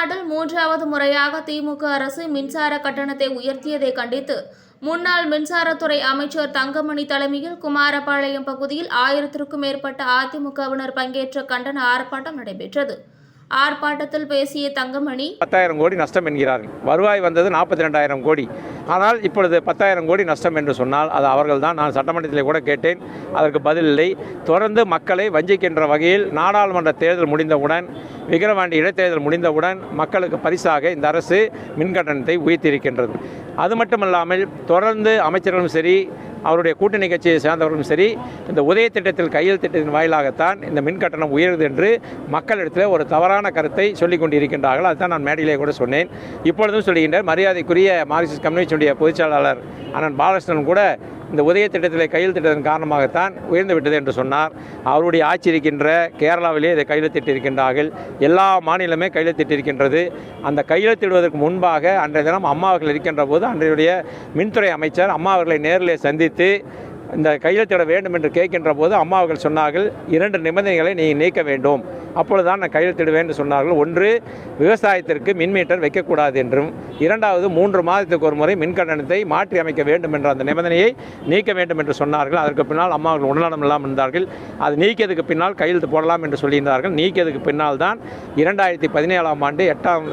தமிழ்நாட்டில் மூன்றாவது முறையாக திமுக அரசு மின்சார கட்டணத்தை உயர்த்தியதை கண்டித்து முன்னாள் மின்சாரத்துறை அமைச்சர் தங்கமணி தலைமையில் குமாரபாளையம் பகுதியில் ஆயிரத்திற்கும் மேற்பட்ட அதிமுகவினர் பங்கேற்ற கண்டன ஆர்ப்பாட்டம் நடைபெற்றது. ஆர்ப்பாட்டத்தில் பேசிய தங்கமணி பத்தாயிரம் கோடி நஷ்டம் என்கிறார்கள். வருவாய் வந்தது நாற்பத்தி ரெண்டாயிரம் கோடி. ஆனால் இப்பொழுது பத்தாயிரம் கோடி நஷ்டம் என்று சொன்னால் அது அவர்கள் தான் நான் சட்டமன்றத்தில் கூட கேட்டேன். அதற்கு பதில் இல்லை. தொடர்ந்து மக்களை வஞ்சிக்கின்ற வகையில் நாடாளுமன்ற தேர்தல் முடிந்தவுடன் விக்கிரவாண்டி இடைத்தேர்தல் முடிந்தவுடன் மக்களுக்கு பரிசாக இந்த அரசு மின்கட்டணத்தை உயர்த்தியிருக்கின்றது. அது மட்டுமல்லாமல் தொடர்ந்து அமைச்சர்களும் சரி அவருடைய கூட்டணி கட்சியை சேர்ந்தவர்களும் சரி இந்த உதய திட்டத்தில் கையெழுத்து திட்டத்தின் வாயிலாகத்தான் இந்த மின் கட்டணம் உயருது என்று மக்களிடத்தில் ஒரு தவறான கருத்தை சொல்லிக் கொண்டிருக்கின்றார்கள். அதுதான் நான் மேடையிலே கூட சொன்னேன். இப்பொழுதும் சொல்லுகின்றேன் மரியாதைக்குரிய மார்க்சிஸ்ட் கம்யூனிஸ்டுடைய பொதுச்செயலாளர் அண்ணன் பாலகிருஷ்ணன் கூட இந்த உதய திட்டத்தில் கையெழுத்திட்டதன் காரணமாகத்தான் உயர்ந்து விட்டது என்று சொன்னார். அவருடைய ஆட்சி இருக்கின்ற கேரளாவிலே இதை கையெழுத்திட்டிருக்கின்றார்கள். எல்லா மாநிலமே கையெழுத்திட்டிருக்கின்றது. அந்த கையெழுத்திடுவதற்கு முன்பாக அன்றைய தினம் அம்மா அவர்கள் இருக்கின்ற போது அன்றைய மின்துறை அமைச்சர் அம்மா அவர்களை நேரில் சந்தித்து இந்த கையெழுத்திட வேண்டும் என்று கேட்கின்ற போது அம்மா அவர்கள் சொன்னார்கள் இரண்டு நிபந்தனைகளை நீ நீக்க வேண்டும். அப்பொழுதுதான் நான் கையெழுத்திடுவேன் என்று சொன்னார்கள். ஒன்று விவசாயத்திற்கு மின் மீட்டர் வைக்கக்கூடாது என்றும் இரண்டாவது மூன்று மாதத்துக்கு ஒரு முறை மின்கட்டணத்தை மாற்றி அமைக்க வேண்டும் என்ற அந்த நிபந்தனையை நீக்க வேண்டும் என்று சொன்னார்கள். அதற்கு பின்னால் அம்மா அவர்கள் உடல்நலம் இல்லாமல் இருந்தார்கள். அது நீக்கியதுக்கு பின்னால் கையெழுத்து போடலாம் என்று சொல்லியிருந்தார்கள். நீக்கியதுக்கு பின்னால் தான் இரண்டாயிரத்தி பதினேழாம் ஆண்டு எட்டாம்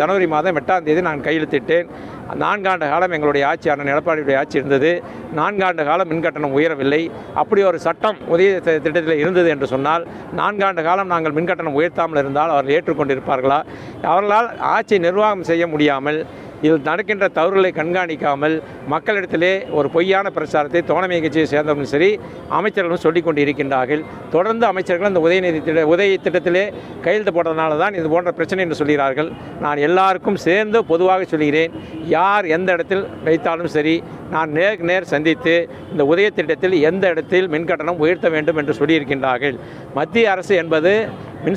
ஜனவரி மாதம் எட்டாம் தேதி நான் கையெழுத்திட்டேன். நான்காண்டு காலம் எங்களுடைய ஆட்சி அண்ணன் எடப்பாடியுடைய ஆட்சி இருந்தது. நான்காண்டு காலம் மின்கட்டணம் உயரவில்லை. அப்படி ஒரு சட்டம் உதய திட்டத்தில் இருந்தது என்று சொன்னால் நான்காண்டு காலம் நாங்கள் மின்கட்டணம் உயர்த்தாமல் இருந்தால் அவர்கள் ஏற்றுக்கொண்டிருப்பார்களா? அவர்களால் ஆட்சி நிர்வாகம் செய்ய முடியாமல் இதில் நடக்கின்ற தவறுகளை கண்காணிக்காமல் மக்களிடத்திலே ஒரு பொய்யான பிரச்சாரத்தை தோழமை கட்சியை சேர்ந்தவர்களும் சரி அமைச்சர்களும் சொல்லிக் கொண்டு இருக்கின்றார்கள் தொடர்ந்து அமைச்சர்கள் இந்த உதயநிதி திட்ட உதய திட்டத்திலே கையெழுத்து போட்டதனால தான் இது போன்ற பிரச்சனை என்று சொல்கிறார்கள். நான் எல்லாருக்கும் சேர்ந்து பொதுவாக சொல்கிறேன் யார் எந்த இடத்தில் வைத்தாலும் சரி நான் நேர் நேர் சந்தித்து இந்த உதய திட்டத்தில் எந்த இடத்தில் மின்கட்டணம் உயர்த்த வேண்டும் என்று சொல்லியிருக்கின்றார்கள். மத்திய அரசு என்பது மின்சார